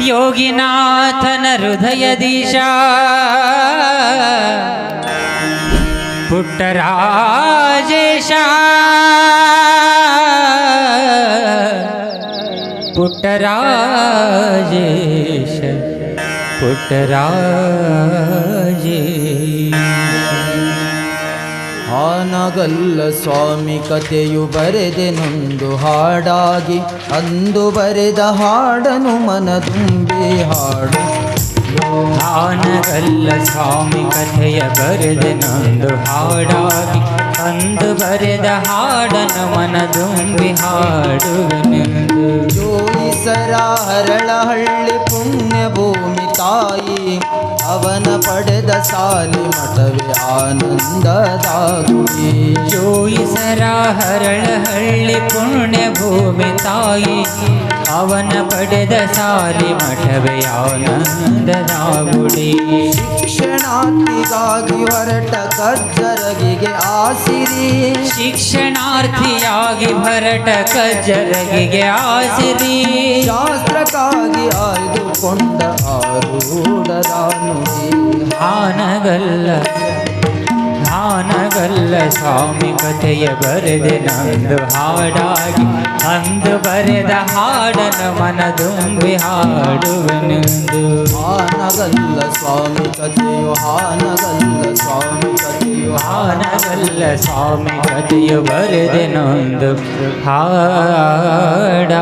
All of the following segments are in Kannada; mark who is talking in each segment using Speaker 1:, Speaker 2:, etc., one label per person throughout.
Speaker 1: योगिनाथन हृदय दिशा पुट्राजेशा पुटराजेश पुटराजे
Speaker 2: ಹಾನಗಲ್ಲ ಸ್ವಾಮಿ ಕಥೆಯು ಬರೆದೆ ನೊಂದು ಹಾಡಾಗಿ ಅಂದು ಬರೆದ ಹಾಡನು ಮನದುಂಬಿ ಹಾಡು.
Speaker 1: ಆನಗಲ್ಲ ಸ್ವಾಮಿ ಕಥೆಯ ಬರೆದೆ ನೊಂದು ಹಾಡಾಗಿ ಅಂದು ಬರೆದ ಹಾಡನು ಮನದುಂಬಿ ಹಾಡುವೆನೆಂದು
Speaker 2: ಜೋಯಿಸರ ಹರಳಹಳ್ಳಿ ಪುಣ್ಯ ಭೂಮಿ ತಾಯಿ ಅವನ ಪಡೆದ ಸಾಲಿ ಮಠವೇ ಆನಂದದಾಗುವಿ.
Speaker 1: ಜೋಯಿಸರ ಹರಳಹಳ್ಳಿ ಪುಣ್ಯ ಭೂಮಿ ತಾಯಿ ಅವನ ಪಡೆದ ಸಾಲಿ ಮಠವೇ ಆನಂದದಾಗುಡಿ
Speaker 2: ಶಿಕ್ಷಣಾರ್ಥಿಗಾಗಿ ಹೊರಟ ಕಜ್ಜರಗಿಗೆ ಆಸಿರಿ.
Speaker 1: ಶಿಕ್ಷಣಾರ್ಥಿಯಾಗಿ ಹೊರಟ ಕಜ್ಜರಗಿಗೆ ಆಸಿರಿ.
Speaker 2: ಶಾಸ್ತ್ರಕ್ಕಾಗಿ ಆಯ್ದುಕೊಂಡ ಆರು
Speaker 1: ಹಾನಗಲ್ಲ. ಹಾನಗಲ್ಲ ಸ್ವಾಮಿ ಕಥೆಯ ಬರೆದೆ ನಂದು ಹಾಡಾಗಿ ಅಂದು ಬರೆದ ಹಾಡನ ಮನದುಂಬಿ ಹಾಡುವೆನೆಂದು.
Speaker 2: ಹಾನಗಲ್ಲ ಸ್ವಾಮಿ ಕಥೆಯು ಹಾನಗಲ್ಲ ಸ್ವಾಮಿ ಕಥೆಯು.
Speaker 1: ಹಾನಗಲ್ಲ ಸ್ವಾಮಿ ಕಥೆಯು ಬರೆದೆ ನಂದು ಹಾಡ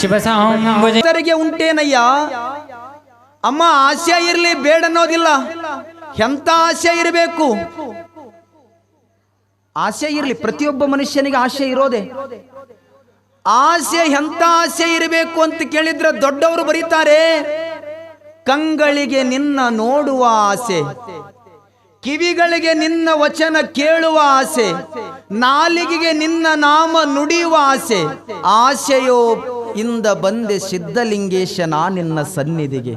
Speaker 1: ಶಿವ ಸಾಂಬುಜ
Speaker 3: ಭಕ್ತರಿಗೆ ಉಂಟೇನಯ್ಯ? ಅಮ್ಮ ಆಸೆ ಇರಲಿ ಬೇಡ ಎಂತ ಆಸೆ ಇರಬೇಕು? ಆಸೆ ಇರಲಿ, ಪ್ರತಿಯೊಬ್ಬ ಮನುಷ್ಯನಿಗೆ ಆಸೆ ಇರೋದೆ. ಆಸೆ ಎಂಥ ಆಸೆ ಇರಬೇಕು ಅಂತ ಕೇಳಿದ್ರೆ ದೊಡ್ಡವರು ಬರೀತಾರೆ, ಕಂಗಳಿಗೆ ನಿನ್ನ ನೋಡುವ ಆಸೆ, ಕಿವಿಗಳಿಗೆ ನಿನ್ನ ವಚನ ಕೇಳುವ ಆಸೆ, ನಾಲಿಗೆಗೆ ನಿನ್ನ ನಾಮ ನುಡಿಯುವ ಆಸೆ, ಆಸೆಯೋ, ಇಂದ ಬಂದೆ ಸಿದ್ಧಲಿಂಗೇಶನ ನಿನ್ನ ಸನ್ನಿಧಿಗೆ.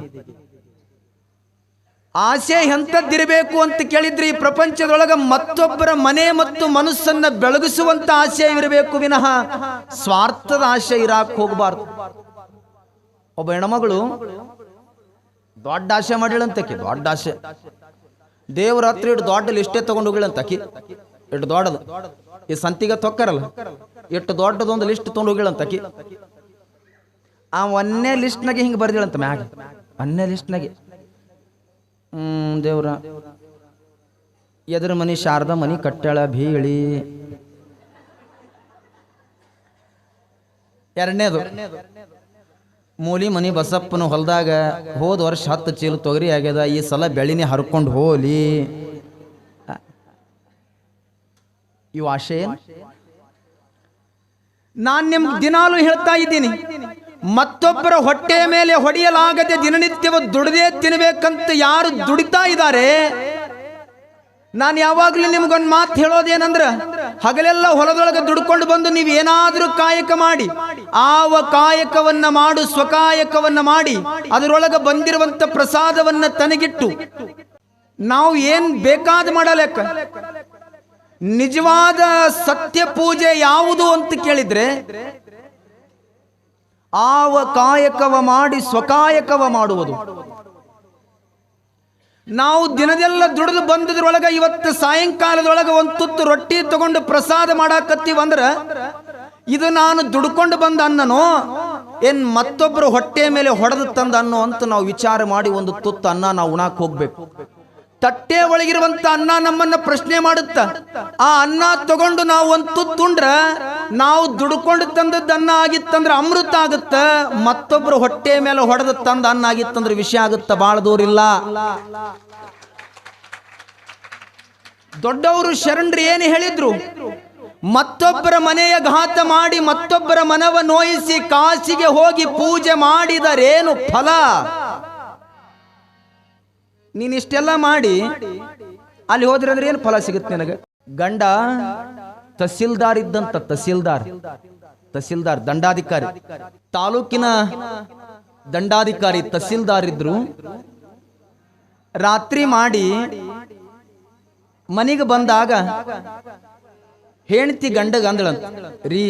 Speaker 3: ಆಸೆ ಎಂಥದ್ದಿರಬೇಕು ಅಂತ ಕೇಳಿದ್ರೆ ಈ ಪ್ರಪಂಚದೊಳಗೆ ಮತ್ತೊಬ್ಬರ ಮನೆ ಮತ್ತು ಮನಸ್ಸನ್ನ ಬೆಳಗಿಸುವಂತ ಆಸೆ ಇರಬೇಕು ವಿನಃ ಸ್ವಾರ್ಥದ ಆಸೆ ಇರಾಕ್ ಹೋಗಬಾರ್ದು. ಒಬ್ಬ ಹೆಣ್ಮಗಳು ದೊಡ್ಡ ಆಸೆ ಮಾಡಿಳಂತಕಿ ದೊಡ್ಡ ಆಸೆ. ದೇವ್ರ ಹತ್ರ ಇಟ್ಟು ದೊಡ್ಡ ಲಿಸ್ಟೇ ತಗೊಂಡು ಹೋಗಿಳಂತಕಿ ಇಟ್ಟು ದೊಡ್ಡದು. ಈ ಸಂತಿಗೆ ತೊಕ್ಕರಲ್ಲ, ಇಟ್ಟು ದೊಡ್ಡದೊಂದು ಲಿಸ್ಟ್ ತಗೊಂಡು ಹೋಗಿಳಂತಕಿ ಆ ಒಂದನೇ ಲಿಸ್ಟ್ನಾಗೆ ಹಿಂಗೆ ಬರ್ದಿಳಂತ ಮ್ಯಾಗ ಒಂದೇ ಲಿಸ್ಟ್ನಾಗೆ. ದೇವ್ರ. ಎದುರು ಮನಿ ಶಾರದಾ, ಮನಿ ಕಟ್ಟಳ ಬೀಳಿ ಎರಡನೇದು, ಮೂಲಿ ಮನಿ ಬಸಪ್ಪನ ಹೊಲದಾಗ ಹೋದ ವರ್ಷ ಹತ್ತು ಚೀಲ ತೊಗರಿ ಆಗ್ಯದ, ಈ ಸಲ ಬೆಳಿನೇ ಹರ್ಕೊಂಡು ಹೋಲಿ. ಇವು ಆಶೆ ನಾನ್ ನಿಮ್ಗೆ ದಿನಾಲು ಹೇಳ್ತಾ ಇದ್ದೀನಿ ಮತ್ತೊಬ್ಬರ ಹೊಟ್ಟೆಯ ಮೇಲೆ ಹೊಡೆಯಲಾಗದೆ ದಿನನಿತ್ಯವ ದುಡದೇ ತಿನ್ಬೇಕಂತ ಯಾರು ದುಡಿತಾ ಇದ್ದಾರೆ? ನಾನು ಯಾವಾಗಲೂ ನಿಮ್ಗೊಂದು ಮಾತು ಹೇಳೋದೇನಂದ್ರ, ಹಗಲೆಲ್ಲ ಹೊಲದೊಳಗೆ ದುಡ್ಕೊಂಡು ಬಂದು ನೀವು ಏನಾದರೂ ಕಾಯಕ ಮಾಡಿ, ಆವ ಕಾಯಕವನ್ನ ಮಾಡು, ಸ್ವಕಾಯಕವನ್ನ ಮಾಡಿ, ಅದರೊಳಗೆ ಬಂದಿರುವಂತ ಪ್ರಸಾದವನ್ನ ತನಗಿಟ್ಟು, ನಾವು ಏನ್ ಬೇಕಾದ ಮಾಡಲೆಕ್ಕ ನಿಜವಾದ ಸತ್ಯ ಪೂಜೆ ಯಾವುದು ಅಂತ ಕೇಳಿದ್ರೆ ಆವ ಕಾಯಕವ ಮಾಡಿ ಸ್ವಕಾಯಕವ ಮಾಡುವುದು. ನಾವು ದಿನದೆಲ್ಲ ದುಡಿದು ಬಂದದ್ರೊಳಗ ಇವತ್ತು ಸಾಯಂಕಾಲದೊಳಗೆ ಒಂದು ತುತ್ತು ರೊಟ್ಟಿ ತಗೊಂಡು ಪ್ರಸಾದ ಮಾಡಾಕತ್ತೀವಂದ್ರ ಇದು ನಾನು ದುಡ್ಕೊಂಡು ಬಂದ ಅನ್ನನೋ, ಏನ್ ಮತ್ತೊಬ್ಬರು ಹೊಟ್ಟೆ ಮೇಲೆ ಹೊಡೆದು ತಂದ ಅನ್ನೋ ಅಂತ ನಾವು ವಿಚಾರ ಮಾಡಿ ಒಂದು ತುತ್ತು ಅನ್ನ ನಾವು ಉಣಾಕ್ ಹೋಗ್ಬೇಕು. ತಟ್ಟೆ ಒಳಗಿರುವಂತ ಅನ್ನ ನಮ್ಮನ್ನ ಪ್ರಶ್ನೆ ಮಾಡುತ್ತ, ಆ ಅನ್ನ ತಗೊಂಡು ನಾವು ಒಂದು ತುತ್ತುಂಡ್ರ ನಾವು ದುಡ್ಕೊಂಡು ತಂದದ್ದು ಅನ್ನ ಆಗಿತ್ತಂದ್ರೆ ಅಮೃತ ಆಗುತ್ತ, ಮತ್ತೊಬ್ರು ಹೊಟ್ಟೆ ಮೇಲೆ ಹೊಡೆದ ತಂದ ಅನ್ನ ಆಗಿತ್ತಂದ್ರೆ ವಿಷಯ ಆಗುತ್ತ, ಬಾಳ ದೂರಿಲ್ಲ ದೊಡ್ಡವರು ಶರಣರು ಏನು ಹೇಳಿದ್ರು? ಮತ್ತೊಬ್ಬರ ಮನೆಯ ಘಾತ ಮಾಡಿ ಮತ್ತೊಬ್ಬರ ಮನವ ನೋಯಿಸಿ ಕಾಸಿಗೆ ಹೋಗಿ ಪೂಜೆ ಮಾಡಿದರೇನು ಫಲ? ನೀನಿಷ್ಟೆಲ್ಲ ಮಾಡಿ, ಅಲ್ಲಿ ಹೋದ್ರೆ ಅಂದ್ರೆ ಏನು ಫಲ ಸಿಗುತ್ತೆ ನಿನಗೆ? ಗಂಡ ತಹಸೀಲ್ದಾರ್ ಇದ್ದಂತ ತಹಸೀಲ್ದಾರ್ ತಹಸೀಲ್ದಾರ್, ದಂಡಾಧಿಕಾರಿ. ತಾಲೂಕಿನ ದಂಡಾಧಿಕಾರಿ ತಹಸೀಲ್ದಾರ್ ಇದ್ರು ರಾತ್ರಿ ಮಾಡಿ ಮನೆಗೆ ಬಂದಾಗ ಹೆಂಡತಿ ಗಂಡಗ ಅಂದಳಂತ, ರೀ,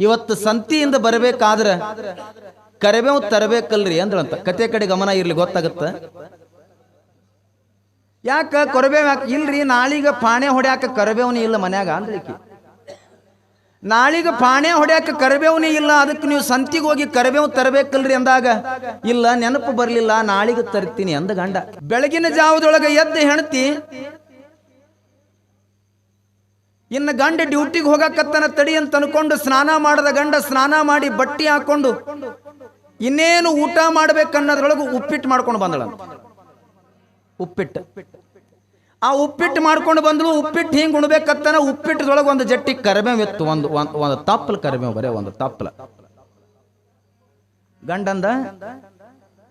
Speaker 3: ಇವತ್ತು ಸಂತಿಯಿಂದ ಬರಬೇಕಾದ್ರ ಕರಿಬೇವು ತರಬೇಕಲ್ರಿ ಅಂದಳಂತ. ಕತೆ ಕಡೆ ಗಮನ ಇರ್ಲಿ, ಗೊತ್ತಾಗತ್ತ? ಯಾಕ ಕೊರಬೇವು ಇಲ್ರಿ, ನಾಳಿಗ ಪಾಣೆ ಹೊಡ್ಯಾಕ ಕರಿಬೇವನೇ ಇಲ್ಲ ಮನ್ಯಾಗ ಅಂದ್ಲಿಕ್ಕೆ ನಾಳಿಗ ಪಾಣೆ ಹೊಡ್ಯಾಕ ಕರಿಬೇವನೇ ಇಲ್ಲ ಅದಕ್ಕೆ ನೀವು ಸಂತಿಗೆ ಹೋಗಿ ಕರಿಬೇವು ತರಬೇಕಲ್ರಿ ಅಂದಾಗ. ಇಲ್ಲ, ನೆನಪು ಬರಲಿಲ್ಲ, ನಾಳಿಗೆ ತರ್ತೀನಿ ಅಂದ ಗಂಡ. ಬೆಳಗಿನ ಜಾವದೊಳಗೆ ಎದ್ದು ಹೆಣತಿ ಇನ್ನು ಗಂಡ ಡ್ಯೂಟಿಗೆ ಹೋಗಕತ್ತನ ತಡಿ ಅಂತ ಅನ್ಕೊಂಡು ಸ್ನಾನ ಮಾಡದ ಗಂಡ ಸ್ನಾನ ಮಾಡಿ ಬಟ್ಟಿ ಹಾಕೊಂಡು ಇನ್ನೇನು ಊಟ ಮಾಡ್ಬೇಕನ್ನೋದ್ರೊಳಗೆ ಉಪ್ಪಿಟ್ಟು ಮಾಡ್ಕೊಂಡು ಬಂದಳಂತ. ಉಪ್ಪಿಟ್ಟು. ಆ ಉಪ್ಪಿಟ್ಟು ಮಾಡ್ಕೊಂಡು ಬಂದಳು ಉಪ್ಪಿಟ್ಟು ಹಿಂಗೆ ಉಣ್ಬೇಕತ್ತನ, ಉಪ್ಪಿಟ್ಟದೊಳಗೆ ಒಂದು ಜಟ್ಟಿ ಕರಿಬೇವು ಇತ್ತು, ಒಂದು ಒಂದು ಒಂದು ತಪ್ಪಲ ಕರಿಬೇವು ಬರೇ, ಒಂದು ತಪ್ಪಲ. ಗಂಡಂದ,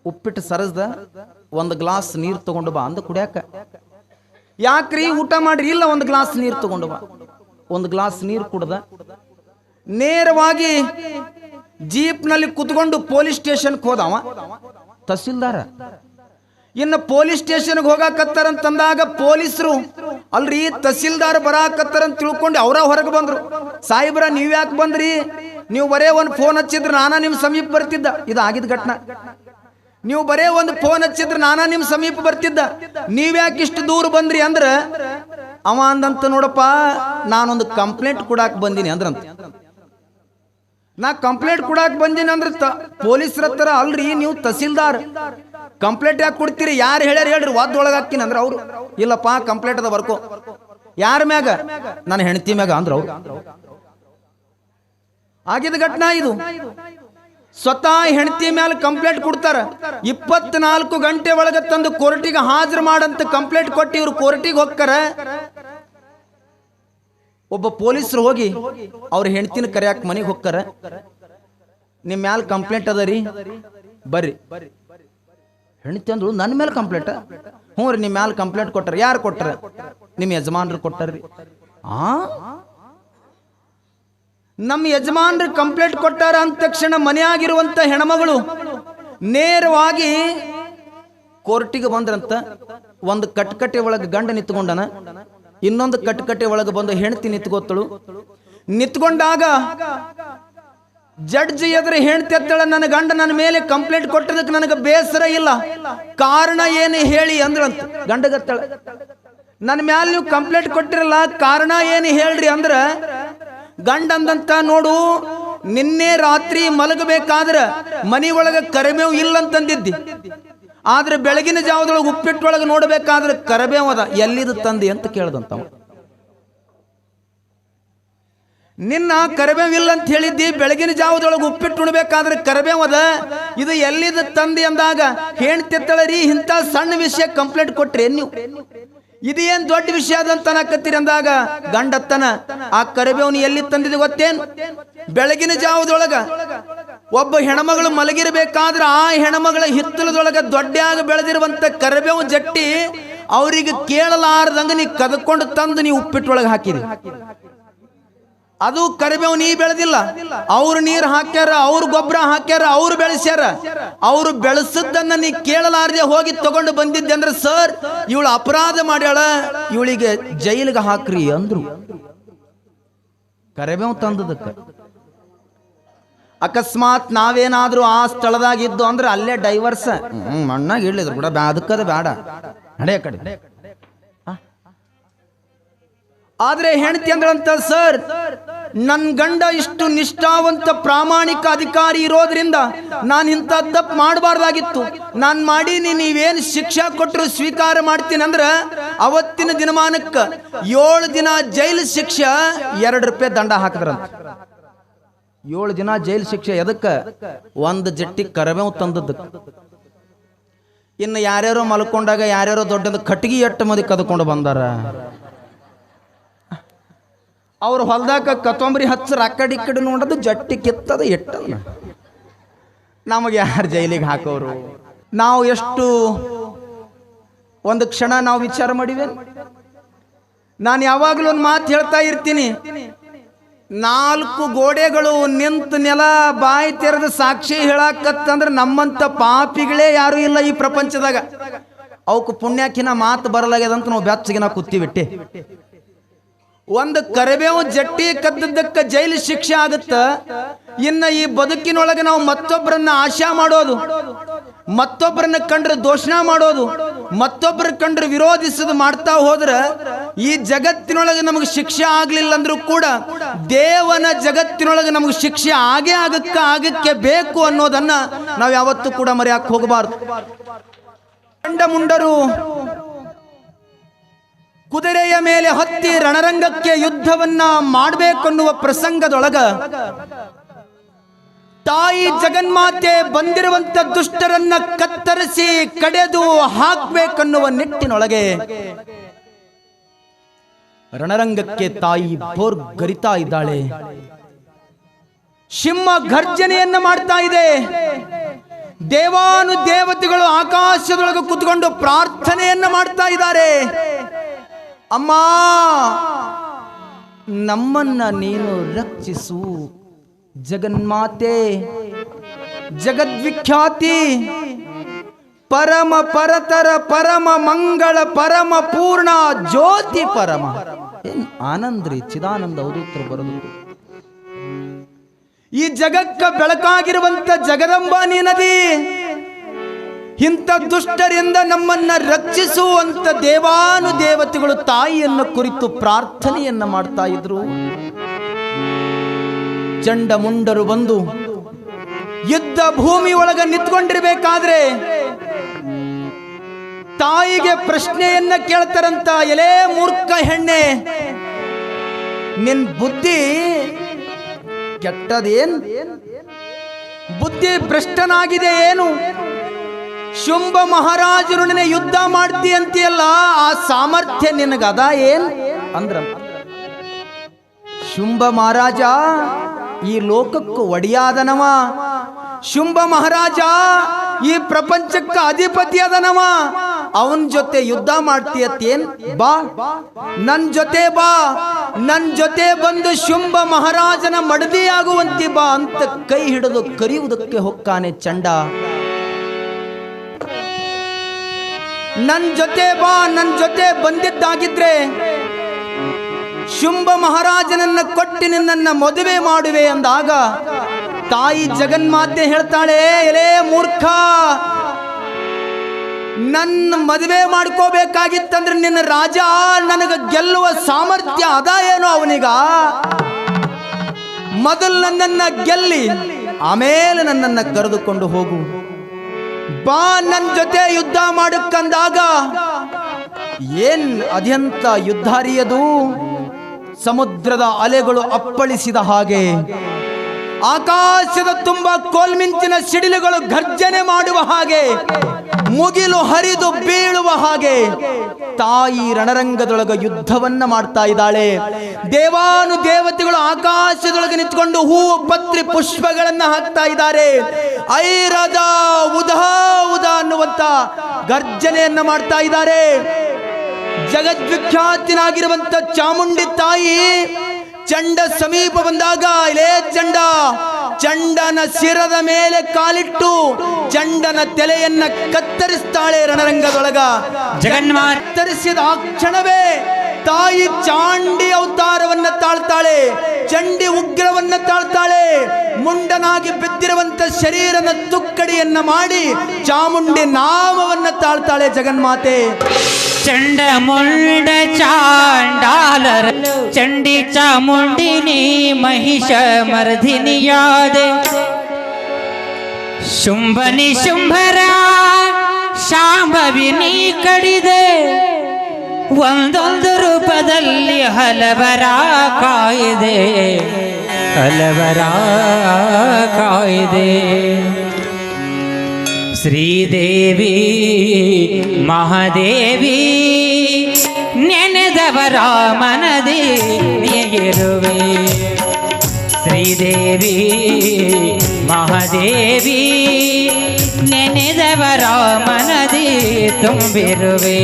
Speaker 3: ಉಪ್ಪಿಟ್ಟು ಸರಸ್ದ, ಒಂದು ಗ್ಲಾಸ್ ನೀರು ತಗೊಂಡು ಬಾ ಅಂದ ಕುಡಿಯಾಕ. ಯಾಕ್ರಿ ಊಟ ಮಾಡ್ರಿ? ಇಲ್ಲ, ಒಂದು ಗ್ಲಾಸ್ ನೀರು ತಗೊಂಡು ಬಾ. ಒಂದು ಗ್ಲಾಸ್ ನೀರು ಕುಡ್ದ. ನೇರವಾಗಿ ಜೀಪ್ನಲ್ಲಿ ಕುತ್ಕೊಂಡು ಪೊಲೀಸ್ ಸ್ಟೇಷನ್ಗೆ ಹೋದವ. ತಹಸೀಲ್ದಾರ. ಇನ್ನು ಪೊಲೀಸ್ ಸ್ಟೇಷನ್ಗೆ ಹೋಗಾಕತ್ತಾರಂತಂದಾಗ ಪೊಲೀಸರು, ಅಲ್ರಿ ತಹಸೀಲ್ದಾರ್ ಬರಾಕತ್ತಾರಂತ ತಿಳ್ಕೊಂಡು ಅವರ ಹೊರಗೆ ಬಂದರು. ಸಾಹೇಬ್ರ, ನೀವು ಯಾಕೆ ಬಂದ್ರಿ? ನೀವು ಬರೇ ಒಂದು ಫೋನ್ ಹಚ್ಚಿದ್ರೆ ನಾನಾ ನಿಮ್ಮ ಸಮೀಪ ಬರ್ತಿದ್ದ. ಇದು ಆಗಿದ ಘಟನಾ. ನೀವು ಬರೇ ಒಂದು ಫೋನ್ ಹಚ್ಚಿದ್ರೆ ನಾನಾ ನಿಮ್ಮ ಸಮೀಪ ಬರ್ತಿದ್ದ. ನೀವ್ಯಾಕೆ ಇಷ್ಟು ದೂರ ಬಂದ್ರಿ ಅಂದ್ರೆ, ಅವ ಅಂದಂತ ನೋಡಪ್ಪ, ನಾನೊಂದು ಕಂಪ್ಲೇಂಟ್ ಕೊಡಾಕ್ ಬಂದೀನಿ ಅಂದ್ರಂತ. ನಾ ಕಂಪ್ಲೇಂಟ್ ಕೊಡಾಕ್ ಬಂದೀನಿ ಅಂದ್ರ ಪೊಲೀಸರ ಹತ್ರ ಅಲ್ರಿ ನೀವು ತಹಸೀಲ್ದಾರ್. ಕಂಪ್ಲೇಂಟ್ ಯಾಕೆ ಕೊಡ್ತೀರಿ? ಯಾರು ಹೇಳ್ಯಾರ ಹೇಳ್ರಿ. ವಾದ್ದೊಳಗೆ ಒಳಗೆ ಹಾಕಿನ ಅಂದ್ರೆ ಅವ್ರು. ಇಲ್ಲಪ್ಪ ಕಂಪ್ಲೇಂಟ್ ಅದ ಬರ್ಕೋ. ಯಾರ ಮ್ಯಾಗ? ನನ್ನ ಹೆಂಡತಿ ಮ್ಯಾಗ ಅಂದ್ರೆ ಅವ್ರು. ಆಗಿದ ಘಟನಾ ಇದು. ಸ್ವತಃ ಹೆಂಡತಿ ಮೇಲೆ ಕಂಪ್ಲೇಂಟ್ ಕೊಡ್ತಾರ. ಇಪ್ಪತ್ನಾಲ್ಕು ಗಂಟೆ ಒಳಗೆ ತಂದು ಕೋರ್ಟಿಗೆ ಹಾಜರು ಮಾಡಂತ ಕಂಪ್ಲೇಂಟ್ ಕೊಟ್ಟು ಇವ್ರು ಕೋರ್ಟಿಗೆ ಹೋಗ್ತಾರ. ಒಬ್ಬ ಪೊಲೀಸರು ಹೋಗಿ ಅವ್ರ ಹೆಂಡತಿನ ಕರೆಯಾಕ ಮನೆಗೆ ಹೋಗ್ತಾರ. ನಿಮ್ಮ ಮ್ಯಾಲ ಕಂಪ್ಲೇಂಟ್ ಅದ ರೀ. ಬರ್ರಿ. ಹೆಂಡತಿ ಅಂದ್ರು ನನ್ನ ಮೇಲೆ ಕಂಪ್ಲೇಂಟ್ ಹ್ಞೂ ರೀ, ನಿಮ್ಮ ಮ್ಯಾಲ ಕಂಪ್ಲೇಂಟ್ ಕೊಟ್ಟರೆ. ಯಾರು ಕೊಟ್ಟರೆ? ನಿಮ್ಮ ಯಜಮಾನ್ರು ಕೊಟ್ಟಾರ್ರಿ. ಆ? ನಮ್ಮ ಯಜಮಾನ್ರು ಕಂಪ್ಲೇಂಟ್ ಕೊಟ್ಟಾರ ಅಂದ ತಕ್ಷಣ ಮನೆಯಾಗಿರುವಂತ ಹೆಣಮಗಳು ನೇರವಾಗಿ ಕೋರ್ಟಿಗೆ ಬಂದ್ರಂತ. ಒಂದು ಕಟ್ಕಟ್ಟೆ ಒಳಗೆ ಗಂಡ ನಿಂತ್ಕೊಂಡನ. ಇನ್ನೊಂದು ಕಟ್ಕಟ್ಟೆ ಒಳಗೆ ಬಂದು ಹೆಂಡತಿ ನಿಂತ್ಕೋತಳು ನಿಂತ್ಕೊಂಡಾಗ ಜಡ್ಜ್ ಎದುರು ಎತ್ತಳ ನನ್ನ ಗಂಡ ನನ್ನ ಮೇಲೆ ಕಂಪ್ಲೇಂಟ್ ಕೊಟ್ಟದಕ್ಕೆ ನನಗೆ ಬೇಸರ ಇಲ್ಲ. ಕಾರಣ ಏನು ಹೇಳಿ ಅಂದ್ರಂತ. ಗಂಡಗತ್ತಳ. ನನ್ನ ಮ್ಯಾಲ ನೀವು ಕಂಪ್ಲೇಂಟ್ ಕೊಟ್ಟಿರಲ್ಲ, ಕಾರಣ ಏನು ಹೇಳ್ರಿ ಅಂದ್ರ, ಗಂಡ ಅಂದಂತ ನೋಡು, ನಿನ್ನೆ ರಾತ್ರಿ ಮಲಗಬೇಕಾದ್ರ ಮನಿ ಒಳಗ ಕರಿಬೇವು ಇಲ್ಲ ಅಂತಂದಿದ್ದಿ. ಆದ್ರೆ ಬೆಳಗಿನ ಜಾವದೊಳಗೆ ಉಪ್ಪಿಟ್ಟೊಳಗೆ ನೋಡಬೇಕಾದ್ರೆ ಕರಿಬೇವು ಅದ. ಎಲ್ಲಿದು ತಂದಿ ಅಂತ ಕೇಳ್ದಂತವ. ನಿನ್ನ ಕರಿಬೇವಿಲ್ಲ ಅಂತ ಹೇಳಿದ್ದಿ ಬೆಳಗಿನ ಜಾವದೊಳಗೆ ಉಪ್ಪಿಟ್ಟು ಉಣ್ಬೇಕಾದ್ರೆ ಕರಿಬೇವು ಅದ ಇದು ಎಲ್ಲಿದ ತಂದಿ ಅಂದಾಗ? ಹೆಣ್ತೆತ್ತಳರಿ ಇಂಥ ಸಣ್ಣ ವಿಷಯ ಕಂಪ್ಲೇಂಟ್ ಕೊಟ್ರಿ ನೀವು ಇದೇನ್ ದೊಡ್ಡ ವಿಷಯ ಅದಂತ ಅಂದಾಗ? ಗಂಡತ್ತನ ಆ ಕರಿಬೇವನು ಎಲ್ಲಿ ತಂದಿದ್ ಗೊತ್ತೇನ್? ಬೆಳಗಿನ ಜಾವದೊಳಗ. ಒಬ್ಬ ಹೆಣ್ಮಗಳು ಮಲಗಿರಬೇಕಾದ್ರೆ ಆ ಹೆಣಮಗಳ ಹಿತ್ತಲದೊಳಗ ದೊಡ್ಡಾಗ ಬೆಳೆದಿರುವಂತ ಕರಿಬೇವು ಜಟ್ಟಿ ಅವರಿಗೆ ಕೇಳಲಾರ್ದಂಗ ನೀ ಕದ್ಕೊಂಡು ತಂದು ನೀವು ಉಪ್ಪಿಟ್ಟೊಳಗೆ ಹಾಕಿರಿ ಅದು ಕರಿಬೇವು ನೀ ಬೆಳೆದಿಲ್ಲ. ಅವ್ರು ನೀರು ಹಾಕ್ಯಾರ, ಅವ್ರು ಗೊಬ್ಬರ ಹಾಕ್ಯಾರ, ಅವ್ರು ಬೆಳೆಸ್ಯಾರ. ಅವ್ರು ಬೆಳೆಸದನ್ನ ನೀ ಕೇಳಲಾರ್ದೆ ಹೋಗಿ ತಗೊಂಡು ಬಂದಿದ್ದೆ ಅಂದ್ರೆ, ಸರ್, ಇವಳು ಅಪರಾಧ ಮಾಡ್ಯಾಳ, ಇವಳಿಗೆ ಜೈಲಿಗೆ ಹಾಕ್ರಿ ಅಂದ್ರು. ಕರಿಬೇವು ತಂದದಕ್ಕ. ಅಕಸ್ಮಾತ್ ನಾವೇನಾದ್ರೂ ಆ ಸ್ಥಳದಾಗ ಇದ್ದು ಅಂದ್ರೆ ಅಲ್ಲೇ ಡೈವರ್ಸ್. ಹ್ಮ್ ಮಣ್ಣಾಗ ಹೇಳಿದ್ರು ಕೂಡ ಅದಕ್ಕದ ಬೇಡ. ನಡೆಯ ಕಡೆ? ಆದ್ರೆ ಹೆಂಡತಿ ಅಂದ್ರಂತ, ಸರ್, ನನ್ ಗಂಡ ಇಷ್ಟು ನಿಷ್ಠಾವಂತ ಪ್ರಾಮಾಣಿಕ ಅಧಿಕಾರಿ ಇರೋದ್ರಿಂದ ನಾನು ಇಂಥ ತಪ್ಪು ಮಾಡಬಾರ್ದಾಗಿತ್ತು. ನಾನು ಮಾಡೀನಿ, ನೀವೇನು ಶಿಕ್ಷೆ ಕೊಟ್ಟರು ಸ್ವೀಕಾರ ಮಾಡ್ತೀನಿ ಅಂದ್ರೆ ಅವತ್ತಿನ ದಿನಮಾನಕ್ಕೆ ಏಳು ದಿನ ಜೈಲು ಶಿಕ್ಷೆ ಎರಡು ರೂಪಾಯಿ ದಂಡ ಹಾಕಿದ್ರಂತ. ಏಳು ದಿನ ಜೈಲು ಶಿಕ್ಷೆ ಎದಕ್ಕೆ? ಒಂದು ಜಟ್ಟಿ ಕರಬೇವು ತಂದದ್ದಕ್ಕೆ ಇನ್ನು ಯಾರ್ಯಾರೋ ಮಲ್ಕೊಂಡಾಗ ಯಾರ್ಯಾರೋ ದೊಡ್ಡದು ಕಟ್ಟಿಗೆ ಎಟ್ಟು ಮದಿ ಕದ್ಕೊಂಡು ಬಂದಾರ? ಅವ್ರು ಹೊಲ್ದಾಗ ಕತ್ತೊಂಬರಿ ಹಚ್ಚರ ಆ ಕಡೆ ಈ ನೋಡೋದು ಜಟ್ಟಿ ಕಿತ್ತದ ಎಟ್ಟಲ್ಲ ನಮಗೆ ಯಾರು ಜೈಲಿಗೆ ಹಾಕೋರು? ನಾವು ಎಷ್ಟು ಒಂದು ಕ್ಷಣ ನಾವು ವಿಚಾರ ಮಾಡಿವೆ ನಾನು ಯಾವಾಗಲೂ ಒಂದು ಮಾತು ಹೇಳ್ತಾ ಇರ್ತೀನಿ. ನಾಲ್ಕು ಗೋಡೆಗಳು ನಿಂತ ನೆಲ ಬಾಯಿ ತೆರೆದ ಸಾಕ್ಷಿ ಹೇಳಾಕತ್ತಂದ್ರೆ ನಮ್ಮಂತ ಪಾಪಿಗಳೇ ಯಾರು ಇಲ್ಲ ಈ ಪ್ರಪಂಚದಾಗ. ಅವಕ್ಕೆ ಪುಣ್ಯಕ್ಕಿನ ಮಾತು ಬರಲಾಗ್ಯದಂತ ನಾವು ಬೆಚ್ಚಗಿನ ಕೂತಿಬಿಟ್ಟೆ ಒಂದು ಕರಿಬೇವು ಜಟ್ಟಿ ಕದ್ದದ್ದಕ್ಕೆ ಜೈಲು ಶಿಕ್ಷೆ ಆಗುತ್ತ, ಇನ್ನ ಈ ಬದುಕಿನೊಳಗೆ ನಾವು ಮತ್ತೊಬ್ಬರನ್ನ ಆಶಾ ಮಾಡೋದು, ಮತ್ತೊಬ್ಬರನ್ನ ಕಂಡ್ರೆ ದೋಷಣ ಮಾಡೋದು, ಮತ್ತೊಬ್ಬರ ಕಂಡ್ರೆ ವಿರೋಧಿಸೋದು ಮಾಡ್ತಾ ಹೋದ್ರ, ಈ ಜಗತ್ತಿನೊಳಗೆ ನಮಗೆ ಶಿಕ್ಷೆ ಆಗ್ಲಿಲ್ಲ ಅಂದ್ರೂ ಕೂಡ ದೇವನ ಜಗತ್ತಿನೊಳಗೆ ನಮಗೆ ಶಿಕ್ಷೆ ಆಗೇ ಆಗಕ್ಕ ಆಗಕ್ಕೆ ಬೇಕು ಅನ್ನೋದನ್ನ ನಾವು ಯಾವತ್ತೂ ಕೂಡ ಮರೆಯಕ್ಕೆ ಹೋಗಬಾರ್ದು. ಕಂಡ ಮುಂಡರು ಕುದುರೆಯ ಮೇಲೆ ಹತ್ತಿ ರಣರಂಗಕ್ಕೆ ಯುದ್ಧವನ್ನ ಮಾಡಬೇಕನ್ನುವ ಪ್ರಸಂಗದೊಳಗ ತಾಯಿ ಜಗನ್ಮಾತೆ ಬಂದಿರುವಂತ ದುಷ್ಟರನ್ನ ಕತ್ತರಿಸಿ ಕಡೆದು ಹಾಕ್ಬೇಕನ್ನುವ ನಿಟ್ಟಿನೊಳಗೆ ರಣರಂಗಕ್ಕೆ ತಾಯಿ ಬೋರ್ ಗರಿತಾ ಇದ್ದಾಳೆ. ಸಿಂಹ ಘರ್ಜನೆಯನ್ನ ಮಾಡ್ತಾ ಇದೆ. ದೇವಾನು ದೇವತೆಗಳು ಆಕಾಶದೊಳಗೆ ಕುತ್ಕೊಂಡು ಪ್ರಾರ್ಥನೆಯನ್ನ ಮಾಡ್ತಾ ಇದ್ದಾರೆ. ಅಮ್ಮ, ನಮ್ಮನ್ನ ನೀನು ರಕ್ಷಿಸು. ಜಗನ್ಮಾತೆ, ಜಗದ್ವಿಖ್ಯಾತಿ, ಪರಮ ಪರತರ ಪರಮ ಮಂಗಳ ಪರಮ ಪೂರ್ಣ ಜ್ಯೋತಿ ಪರಮ. ಏನ್ ಆನಂದ್ರಿ ಚಿದಾನಂದ ಉತ್ತರ ಬರೋದು ಈ ಜಗಕ್ಕ ಬೆಳಕಾಗಿರುವಂತ ಜಗದಂಬಾನಿ ನೀನದಿ ಇಂಥ ದುಷ್ಟರಿಂದ ನಮ್ಮನ್ನ ರಕ್ಷಿಸುವಂಥ ದೇವಾನು ದೇವತೆಗಳು ತಾಯಿಯನ್ನು ಕುರಿತು ಪ್ರಾರ್ಥನೆಯನ್ನ ಮಾಡ್ತಾ ಇದ್ರು. ಚಂಡ ಮುಂಡರು ಬಂದು, ಯುದ್ಧ ಭೂಮಿ ಒಳಗ ನಿಂತ್ಕೊಂಡಿರ್ಬೇಕಾದ್ರೆ ತಾಯಿಗೆ ಪ್ರಶ್ನೆಯನ್ನ ಕೇಳ್ತಾರಂತ ಎಲೆ ಮೂರ್ಖ ಹೆಣ್ಣೆ. ನಿನ್ ಬುದ್ಧಿ ಕೆಟ್ಟದೇನ್? ಬುದ್ಧಿ ಭ್ರಷ್ಟನಾಗಿದೆ ಏನು ಶುಂಭ ಮಹಾರಾಜರು ನಿನ್ನ ಯುದ್ಧ ಮಾಡ್ತಿ ಅಂತೀಯಲ್ಲ, ಆ ಸಾಮರ್ಥ್ಯ ನಿನಗದ ಏನ್? ಅಂದ್ರ, ಶುಂಭ ಮಹಾರಾಜ ಈ ಲೋಕಕ್ಕೂ ಒಡಿಯಾದನವ. ಶುಂಭ ಮಹಾರಾಜ ಈ ಪ್ರಪಂಚಕ್ಕೆ ಅಧಿಪತಿ ಅದನವ. ಅವನ ಜೊತೆ ಯುದ್ಧ ಮಾಡ್ತೀಯತ್ತೇನ್ ಬಾ, ನನ್ ಜೊತೆ ಬಾ, ನನ್ ಜೊತೆ ಬಂದು ಶುಂಭ ಮಹಾರಾಜನ ಮಡದಿಯಾಗುವಂತಿ ಬಾ ಅಂತ ಕೈ ಹಿಡಿದು ಕರೆಯುವುದಕ್ಕೆ ಹೊಕ್ಕಾನೆ ಚಂಡ. ನನ್ ಜೊತೆ ಬಾ ನನ್ನ ಜೊತೆ ಬಂದಿದ್ದಾಗಿದ್ರೆ ಶುಂಭ ಮಹಾರಾಜನನ್ನ ಕೊಟ್ಟಿ ನಿನ್ನನ್ನ ಮದುವೆ ಮಾಡುವೆ ಅಂದಾಗ ತಾಯಿ ಜಗನ್ಮಾತೆ ಹೇಳ್ತಾಳೆ, ಎಲೇ ಮೂರ್ಖ, ನನ್ನ ಮದುವೆ ಮಾಡ್ಕೋಬೇಕಾಗಿತ್ತಂದ್ರೆ ನಿನ್ನ ರಾಜ ನನಗೆ ಗೆಲ್ಲುವ ಸಾಮರ್ಥ್ಯ ಅದ ಏನೋ ಅವನಿಗ? ಮೊದಲು ನನ್ನನ್ನ ಗೆಲ್ಲಿ, ಆಮೇಲೆ ನನ್ನನ್ನ ಕರೆದುಕೊಂಡು ಹೋಗು. ಬಾ ನನ್ನ ಜೊತೆ ಯುದ್ಧ ಮಾಡಕ್ಕಂದಾಗ ಏನ್ ಅದ್ಯಂತ ಯುದ್ಧಾರಿಯದು? ಸಮುದ್ರದ ಅಲೆಗಳು ಅಪ್ಪಳಿಸಿದ ಹಾಗೆ ಆಕಾಶದ ತುಂಬ ಕೋಲ್ಮಿಂಚಿನ ಸಿಡಿಲುಗಳು ಗರ್ಜನೆ ಮಾಡುವ ಹಾಗೆ, ಮುಗಿಲು ಹರಿದು ಬೀಳುವ ಹಾಗೆ ತಾಯಿ ರಣರಂಗದೊಳಗ ಯುದ್ಧವನ್ನ ಮಾಡ್ತಾ ಇದ್ದಾಳೆ. ದೇವಾನು ದೇವತೆಗಳು ಆಕಾಶದೊಳಗೆ ನಿಂತ್ಕೊಂಡು ಹೂವು ಪತ್ರಿ ಪುಷ್ಪಗಳನ್ನ ಹಾಕ್ತಾ ಇದ್ದಾರೆ. ಐರದ ಉದಾ ಉದಾ ಅನ್ನುವಂತ ಗರ್ಜನೆಯನ್ನ ಮಾಡ್ತಾ ಇದ್ದಾರೆ. ಜಗದ್ವಿಖ್ಯಾತಿನಾಗಿರುವಂತ ಚಾಮುಂಡಿ ತಾಯಿ ಚಂಡ ಸಮೀಪ ಬಂದಾಗ ಇಲೇ ಚಂಡ ಚಂಡನ ಶಿರದ ಮೇಲೆ ಕಾಲಿಟ್ಟು ಚಂಡನ ತಲೆಯನ್ನ ಕತ್ತರಿಸ್ತಾಳೆ ರಣರಂಗದೊಳಗ.
Speaker 1: ಜಗನ್ಮಾ
Speaker 3: ಕತ್ತರಿಸಿದ ಆ ಕ್ಷಣವೇ ತಾಯಿ ಚಾಂಡಿ ಅವತಾರವನ್ನ ತಾಳ್ತಾಳೆ, ಚಂಡಿ ಉಗ್ರವನ್ನ ತಾಳ್ತಾಳೆ, ಮುಂಡನಾಗಿ ಬಿದ್ದಿರುವಂತ ಶರೀರನ ತುಕ್ಕಡಿಯನ್ನ ಮಾಡಿ ಚಾಮುಂಡಿ ನಾಮವನ್ನ ತಾಳ್ತಾಳೆ ಜಗನ್ಮಾತೆ.
Speaker 1: ಚಂಡ ಮುಂಡ ಚಾಂಡಾಲರ, ಚಂಡಿ ಚಾಮುಂಡಿನಿ ಮಹಿಷ ಮರ್ಧಿನಿಯಾದೆ ಶುಂಭನಿ ಶುಂಭರ ಶಾಂಭವಿನಿ ಕಡಿದೆ, ಒಂದೊಂದು ರೂಪದಲ್ಲಿ ಹಲವರ ಕಾಯಿದೆ. ಹಲವರ ಕಾಯಿದೆ. ಶ್ರೀದೇವಿ, ಮಹಾದೇವಿ ನೆನೆದವರ ಮನದಿ ನೀಗಿರುವೆ ಶ್ರೀದೇವಿ, ಮಹಾದೇವಿ ನೆನೆದವರ ಮನದಿ ತುಂಬಿರುವೆ.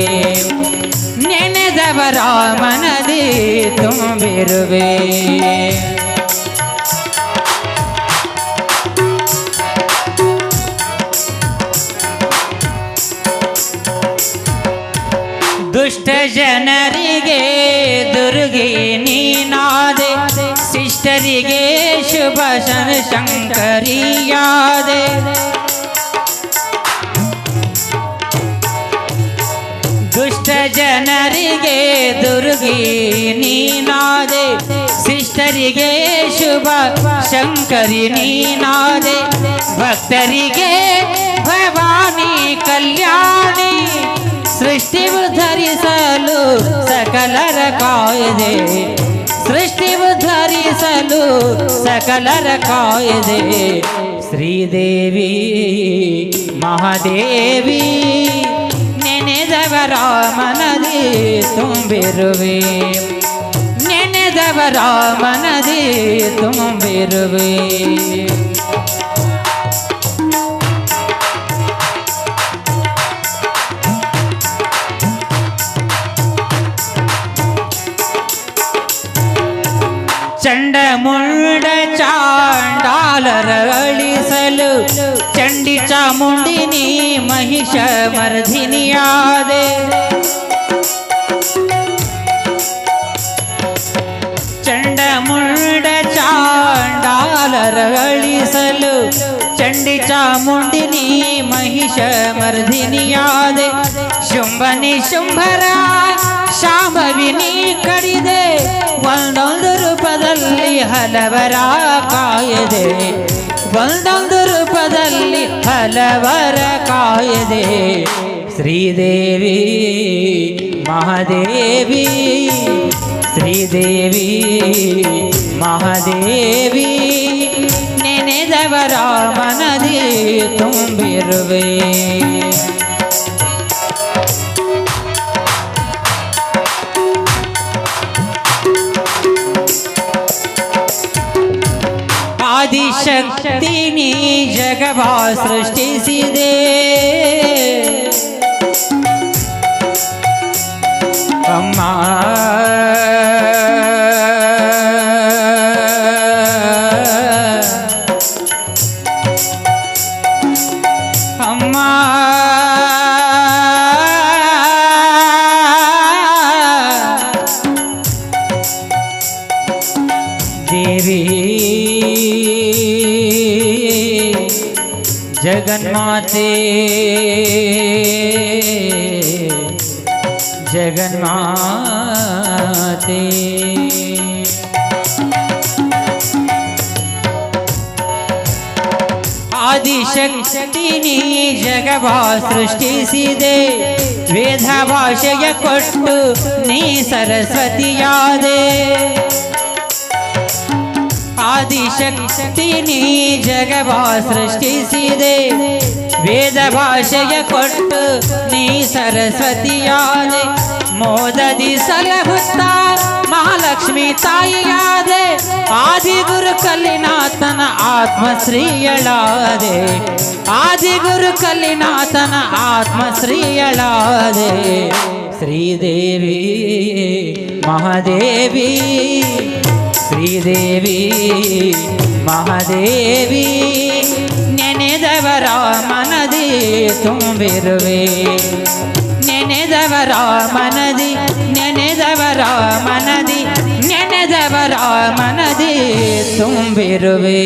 Speaker 1: रामन दे तुम बिरवे। दुष्ट जनरिगे दुर्गे नीनादे। शिष्टरिगे शुभ शन शंकरी यादे। ದುಷ್ಟ ಜನರಿಗೆ ದುರ್ಗಿ ನೀನಾದೆ. ಶಿಷ್ಟರಿಗೆ ಶುಭ, ಶಂಕರಿ ನೀನಾದೆ. ಭಕ್ತರಿಗೆ ಭವಾನಿ ಕಲ್ಯಾಣಿ. ಸೃಷ್ಟಿ ಧರಿಸಲು ಸಕಲರ ಕಾಯ್ದೆ. ಸೃಷ್ಟಿ ಧರಿಸಲು ಸಕಲರ ಕಾಯ್ದೆ. ಶ್ರೀದೇವಿ, ಮಹಾದೇವಿ. ನೆನೆದವರ ಮನದಿ ತುಂಬಿರುವೆ. ನೆನೆದವರ ಮನದಿ ತುಂಬಿರುವೆ. ಚಂಡ ಮುಂಡ ಚಾಂಡಾಲರ ಅಳಿಸಲು ಚಂಡಿ ಚಾಮುಂಡಿನಿ ಮಹಿಷ ಮರ್ಧಿನಿಯಾದೆ ಚಂಡಮುಂಡ ಚಾಂಡಾಲರಳಿಸಲು ಚಂಡಿ ಚಾಮುಂಡಿನಿ ಮಹಿಷ ಮರ್ಧಿನಿಯಾದೆ ಶುಂಭನಿ ಶುಂಭರ ಶಾಂಭವಿನಿ ಕಡಿದೆ ಒಂದೊಂದು ರೂಪದಲ್ಲಿ ಹಲವರ ಕಾಯದೆ. ಒಂದೊಂದು ರೂಪದಲ್ಲಿ ಹಲವರ ಕಾಯದೆ ಶ್ರೀದೇವಿ ಮಹಾದೇವಿ ಶ್ರೀದೇವಿ ಮಹಾದೇವಿ ನೆನೆದವರ ಮನದಿ ತುಂಬಿರುವೆ ಆದಿಶಕ್ತಿ ನೀ ಜಗವ ಸೃಷ್ಟಿಸಿದೆ. ಅಮ್ಮ. ಜಗನ್ಮಾತೆ ಜಗನ್ಮಾತೆ ಆದಿಶಕ್ತಿ ನೀ ಜಗವ ಸೃಷ್ಟಿಸಿದೆ ವೇದ ಭಾಷೆಯ ಕೊಟ್ಟು ನೀ ಸರಸ್ವತಿಯಾದೆ ಆದಿಶಕ್ತಿ ನೀ ಜಗವ ಸೃಷ್ಟಿಸಿದೆ ವೇದ ಭಾಷೆಯ ಕೊಟ್ಟು ನೀ ಸರಸ್ವತಿಯಾದೆ. ಮೋದದಿ ಸಲಹುತ್ತ ಮಹಾಲಕ್ಷ್ಮಿ ತಾಯಿಯಾದೆ. ಆದಿಗುರು ಕಲ್ಲಿನಾಥನ ಆತ್ಮಶ್ರೀಯಳಾದೆ. ಆದಿಗುರು ಕಲ್ಲಿನಾಥನ ಆತ್ಮಶ್ರೀಯಳಾದೆ. ಶ್ರೀದೇವಿ ಮಹಾದೇವಿ ಶ್ರೀದೇವಿ ಮಹಾದೇವಿ ನೆನೆದವರ ಮನದಿ ತುಂಬಿರುವೆ ನೆನೆದವರ ಮನದಿ ನೆನೆದವರ ಮನದಿ ನೆನೆದವರ ಮನದಿ ತುಂಬಿರುವೆ